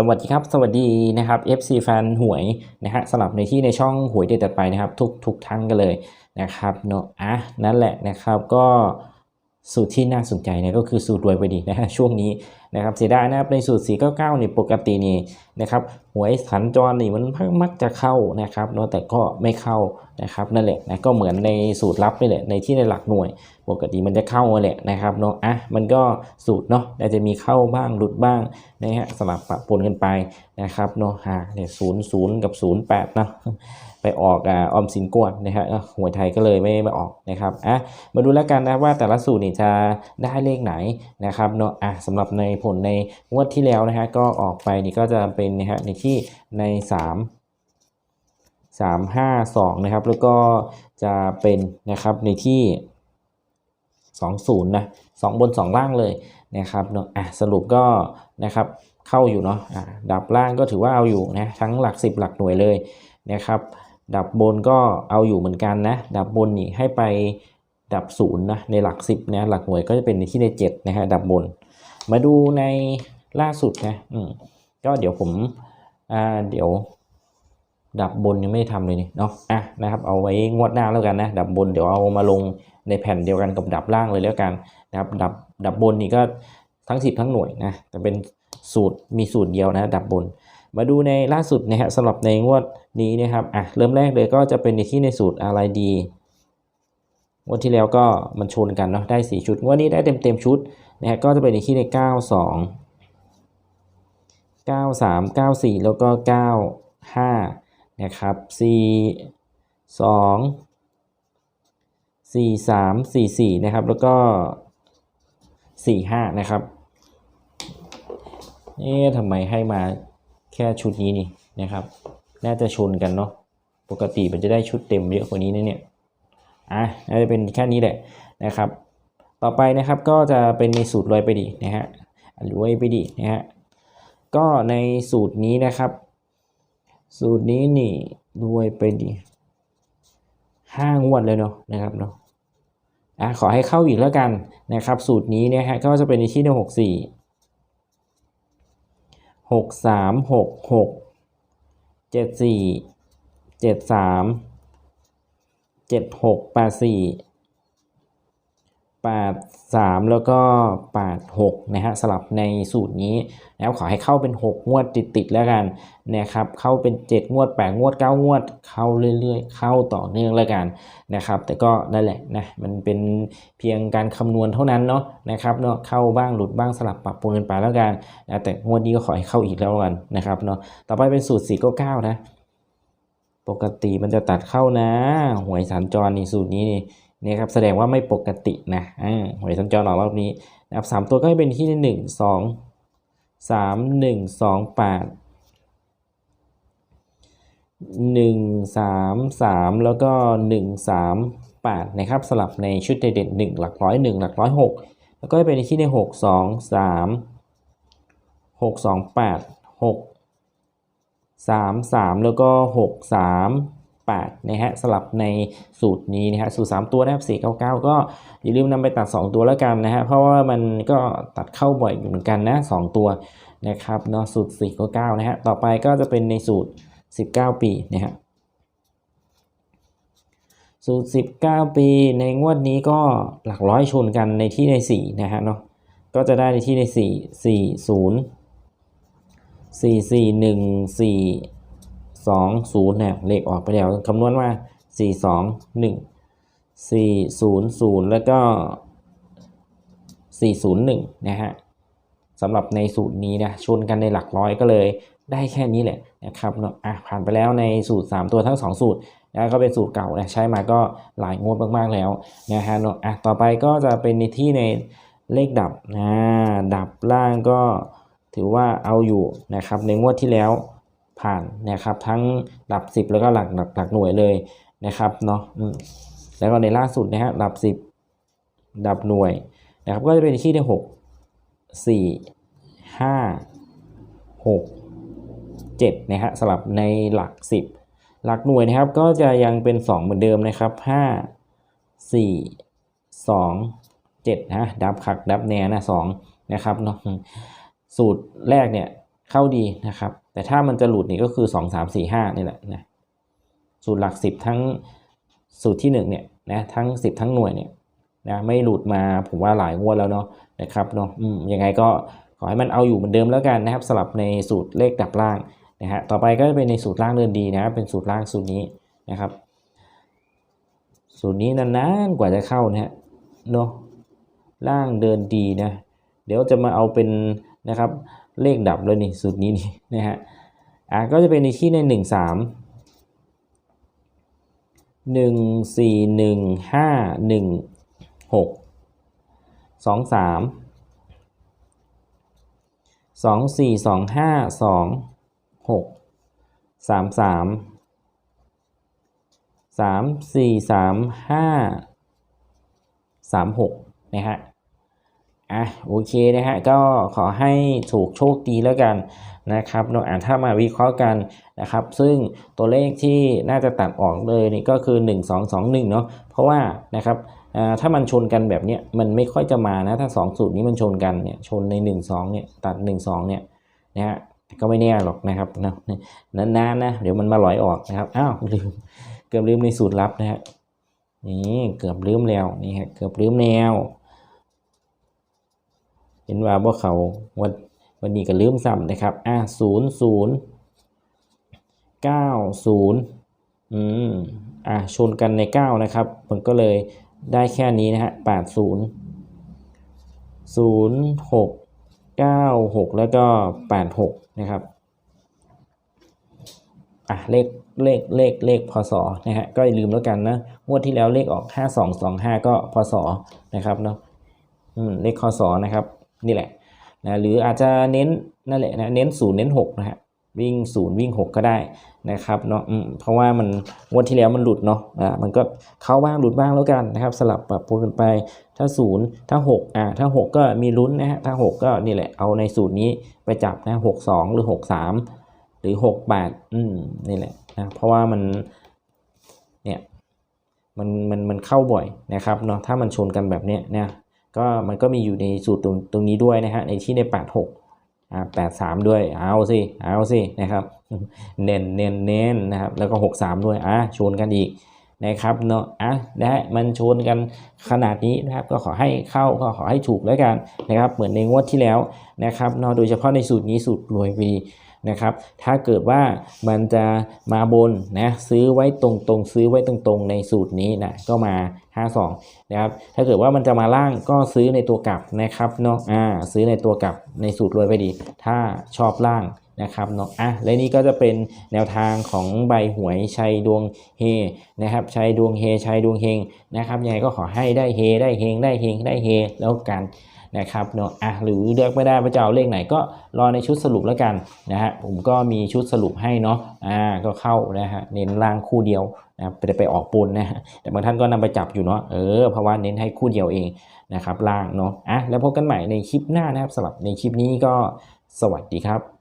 สวัสดีครับ สวัสดีนะครับ FC แฟนหวยนะฮะสลับในที่ในช่องหวยเด็ดต่อไปนะครับ ทุกทุกท่านกันเลยนะครับเนาะอะนั่นแหละนะครับก็ สูตรที่น่าสนใจเนี่ยก็คือสูตรรวยไปดีนะฮะช่วงนี้นะครับเสียดายนะครับในสูตร 499เนี่ยปกตินี่นะครับหวยสัญจรนี่มันมักจะเข้านะครับเนาะแต่ก็ไม่เข้านะครับนั่นแหละนะก็เหมือนในสูตรลับนี่แหละในที่ในหลักหน่วย ปกติมันจะเข้าแหละนะครับเนาะอะมันก็สูตรเนาะอาจจะมีเข้าบ้างหลุดบ้างนะฮะสลับปะปนกันไปนะครับเนาะหาเนี่ยศูนย์ศูนย์กับศูนย์แปดเนาะ ไปออกออมสินกวนนะฮะอะหวยไทยก็เลยไม่มาออกนะครับอะมาดูแล้วกันนะว่าแต่ละสูตรนี่จะได้เลขไหนนะครับเนาะอะสำหรับในผลในงวดที่แล้วนะฮะก็ออกไปนี่ก็จะเป็นนะฮะในที่ในสามสามห้าสองนะครับแล้วก็จะเป็นนะครับในที่สองศูนย์นะสองบนสองล่างเลยนะครับเนาะอะสรุปก็นะครับเข้าอยู่เนาะะดับล่างก็ถือว่าเอาอยู่นะทั้งหลักสิบหลักหน่วยเลยนะครับ ดับบนก็เอาอยู่เหมือนกันนะ ดับบนนี่ให้ไปดับศูนย์นะในหลักสิบนะหลักหน่วยก็จะเป็นในที่ในเจ็ดนะฮะดับบน มาดูในล่าสุดนะอืมก็เดี๋ยวผมอ่าเดี๋ยวดับบนยังไม่ได้ทำเลยนี่เนาะอะนะครับเอาไว้งวดหน้าแล้วกันนะดับบนเดี๋ยวเอามาลงในแผ่นเดียวกันกับดับล่างเลยแล้วกันนะครับดับดับบนนี่ก็ทั้ง 10 ทั้งหน่วยนะแต่เป็นสูตรมีสูตรเดียวนะดับบน มาดูในล่าสุดนะฮะสำหรับในงวดนี้นะครับอะเริ่มแรกเลยก็จะเป็นในที่ในสูตรอะไรดีงวดที่แล้วก็มันชนกันเนาะได้ 4 ชุดงวดนี้ได้เต็มเต็มชุดนะฮะก็จะเป็นในที่ใน 9 2 9 3 9 4 แล้วก็ 9 5 นะครับ 4 2 4 3 4 4 นะครับ แล้วก็ 4 5 นะครับ เอ๊ะทำไมให้มา ค่ชุดนี้นี่นะครับ น่าจะชนกันเนาะปกติมันจะได้ชุดเต็มเยอะกว่านี้นะเนี่ยอะน่าจะเป็นแค่นี้แหละนะครับ ต่อไปนะครับก็จะเป็นในสูตรรวยไปดีนะฮะรวยไปดีนะฮะก็ในสูตรนี้นะครับ สูตรนี้นี่รวยไปดีห้างวดเลยเนาะนะครับเนาะอะขอให้เข้าอีกแล้วกันนะครับ สูตรนี้เนี่ยฮะก็จะเป็นในที่หกสี่ หกสามหกหกเจ็ดสี่เจ็ดสามเจ็ดหกแปดสี่ แปดสามแล้วก็แปดหกนะฮะสลับในสูตรนี้นะครับขอให้เข้าเป็น 6 งวดติดๆแล้วกันนะครับเข้าเป็น 7 งวด 8 งวด 9 งวด เข้าเรื่อยๆ เข้าต่อเนื่องแล้วกันนะครับแต่ก็นั่นแหละนะมันเป็นเพียงการคำนวณเท่านั้นเนาะนะครับเนาะเข้าบ้างหลุดบ้างสลับปรับปรุงกันไปแล้วกันนะแต่งวดนี้ก็ขอให้เข้าอีกแล้วกันนะครับเนาะต่อไปเป็นสูตร 499 นะ ปกติมันจะตัดเข้านะหวยสัญจรนี่สูตรนี้นี่ นี่ครับแสดงว่าไม่ปกตินะหวยสัญจรออกรอบนี้นะครับสามตัวก็ให้เป็นที่หนึ่งสองสามหนึ่งสองแปดหนึ่งสามสามแล้วก็หนึ่งสามแปดนะครับสลับในชุดเด็ดหนึ่งหลักร้อยหนึ่งหลักร้อยหกแล้วก็ให้เป็นที่ในหกสองสามหกสองแปดหกสามสามแล้วก็หกสาม แปดนะฮะสลับในสูตรนี้นะฮะสูตรสามตัวนะครับสี่เก้าเก้าก็อย่าลืมนำไปตัดสองตัวแล้วกันนะฮะเพราะว่ามันก็ตัดเข้าบ่อยอยู่เหมือนกันนะสองตัวนะครับเนาะสูตรสี่เก้าเก้านะฮะต่อไปก็จะเป็นในสูตรสิบเก้าปีนะฮะสูตรสิบเก้าปีในงวดนี้ก็หลักร้อยชนกันในที่ในสี่นะฮะเนาะก็จะได้ในที่ในสี่สี่ศูนย์สี่สี่หนึ่ง สองศูนย์เนี่ยเลขออกไปแล้วคำนวณมาสี่สองหนึ่งสี่ศูนย์ศูนย์แล้วก็สี่ศูนย์หนึ่งนะฮะสำหรับในสูตรนี้นะชนกันในหลักร้อยก็เลยได้แค่นี้แหละนะครับเนาะอะผ่านไปแล้วในสูตร 3 ตัวทั้ง 2 สูตรนะก็เป็นสูตรเก่านะใช้มาก็หลายงวดมากๆแล้วนะฮะเนาะอะต่อไปก็จะเป็นในที่ในเลขดับนะดับล่างก็ถือว่าเอาอยู่นะครับในงวดที่แล้ว ผ่านนะครับทั้งหลับ10 แล้วก็หลักหลักหลักหน่วยเลยนะครับเนาะแล้วก็ในล่าสุดนะฮะหลับ10ดับหน่วยนะครับก็จะเป็นที่ได้6 4 5 6 7นะฮะสลับในหลัก 10 หลักหน่วยนะครับก็จะยังเป็น 2 เหมือนเดิมนะครับ 5 4 2 7นะดับขักดับแนนะ2นะครับเนาะสูตรแรกเนี่ยเข้าดีนะครับ แต่ถ้ามันจะหลุดนี่ก็คือ 2 3 4 5นี่แหละนะสูตรหลัก 10 ทั้งสูตรที่1เนี่ยนะทั้ง 10 ทั้งหน่วยเนี่ยนะไม่หลุดมาผมว่าหลายงวดแล้วเนาะนะครับเนาะยังไงก็ขอให้มันเอาอยู่เหมือนเดิมแล้วกันนะครับสลับในสูตรเลขดับล่างนะฮะต่อไปก็จะเป็นในสูตรล่างเดินดีนะครับเป็นสูตรล่างสูตรนี้นะครับ สูตรนี้นานๆกว่าจะเข้านะฮะเนาะล่างเดินดีนะเดี๋ยวจะมาเอาเป็นนะครับ เลขดับเลยนี่สูตรนี้นี่นะฮะอะก็จะเป็นในที่ในหนึ่งสามหนึ่งสี่หนึ่งห้าหนึ่งหกสองสามสองสี่สองห้าสองหกสามสามสามสี่สามห้าสามหกนะฮะ อะโอเคนะฮะก็ขอให้ถูกโชคดีแล้วกันนะครับเราอ่านถ้ามาวิเคราะห์กันนะครับ ซึ่งตัวเลขที่น่าจะตัดออกเลยนี่ก็คือ 1 2 2 1เนาะเพราะว่านะครับถ้ามันชนกันแบบเนี้ยมันไม่ค่อยจะมานะถ้า 2 สูตรนี้มันชนกันเนี่ยชนใน 1 2เนี่ยตัด 1 2เนี่ยนะฮะก็ไม่แน่หรอกนะครับนะนานๆนะเดี๋ยวมันมาลอยออกนะครับอ้าวลืมเกือบลืมในสูตรลับนะฮะนี่เกือบลืมแล้วนี่ฮะเกือบลืมแนว เห็นว่าบ่เขาวันวันนี้ก็ลืมซ้ำนะครับ อะศูนย์ศูนย์เก้าศูนย์อืม อะชนกันใน 9 นะครับมันก็เลยได้แค่นี้นะฮะแปดศูนย์ศูนย์หกเก้าหกแล้วก็แปดหกนะครับ อะเลขเลขเลขเลขพศนะฮะก็อย่าลืมแล้วกันนะงวดที่แล้วเลขออก 5225 ก็พศนะครับเนาะอืมเลขคศนะครับ นี่แหละนะหรืออาจจะเน้นนั่นแหละนะเน้นศูนย์เน้นหกนะฮะวิ่งศูนย์วิ่งหกก็ได้นะครับเนาะเพราะว่ามันงวดที่แล้วมันหลุดเนาะอ่ามันก็เข้าบ้างหลุดบ้างแล้วกันนะครับ สลับปรับปรุงกันไปถ้าศูนย์ถ้าหกอ่าถ้าหกก็มีลุ้นนะฮะถ้าหกก็นี่แหละเอาในสูตรนี้ไปจับนะหกสองหรือหกสามหรือหกแปดอืมนี่แหละนะเพราะว่ามันเนี่ยมันมันมันเข้าบ่อยนะครับเนาะถ้ามันชนกันแบบเนี้ยนะ ก็มันก็มีอยู่ในสูตรตรงตรงนี้ด้วยนะฮะในที่ใน 86อ่า83 ด้วยเอาสิเอาสินะครับเน้นเน้นเน้นนะครับแล้วก็ 63 ด้วยอะชนกันอีกนะครับเนาะอะได้มันชนกันขนาดนี้นะครับ ก็ขอให้เข้าก็ขอให้ถูกแล้วกันนะครับ เหมือนในงวดที่แล้วนะครับเนาะโดยเฉพาะในสูตรนี้สูตรรวยวี นะครับ ถ้าเกิดว่ามันจะมาบนนะซื้อไว้ตรงๆ ซื้อไว้ตรงๆ ในสูตรนี้นะก็มา 52 นะครับ ถ้าเกิดว่ามันจะมาล่างก็ซื้อในตัวกลับนะครับเนาะอ่าซื้อในตัวกลับในสูตรรวยไปดี ถ้าชอบล่างนะครับเนาะอะและนี่ก็จะเป็นแนวทางของใบหวยชัยดวงเฮนะครับชัยดวงเฮชัยดวงเฮงนะครับยังไงก็ขอให้ได้เฮได้เฮงได้เฮงได้เฮแล้วกัน นะครับเนาะอะหรือเลือกไม่ได้ว่าจะเอาเลขไหนก็รอในชุดสรุปแล้วกันนะฮะผมก็มีชุดสรุปให้เนาะอ่าก็เข้านะฮะเน้นล่างคู่เดียวนะครับไปไปออกปนนะฮะแต่บางท่านก็นำไปจับอยู่เนาะเออเพราะว่าเน้นให้คู่เดียวเองนะครับล่างเนาะอะแล้วพบกันใหม่ในคลิปหน้านะครับสำหรับในคลิปนี้ก็สวัสดีครับ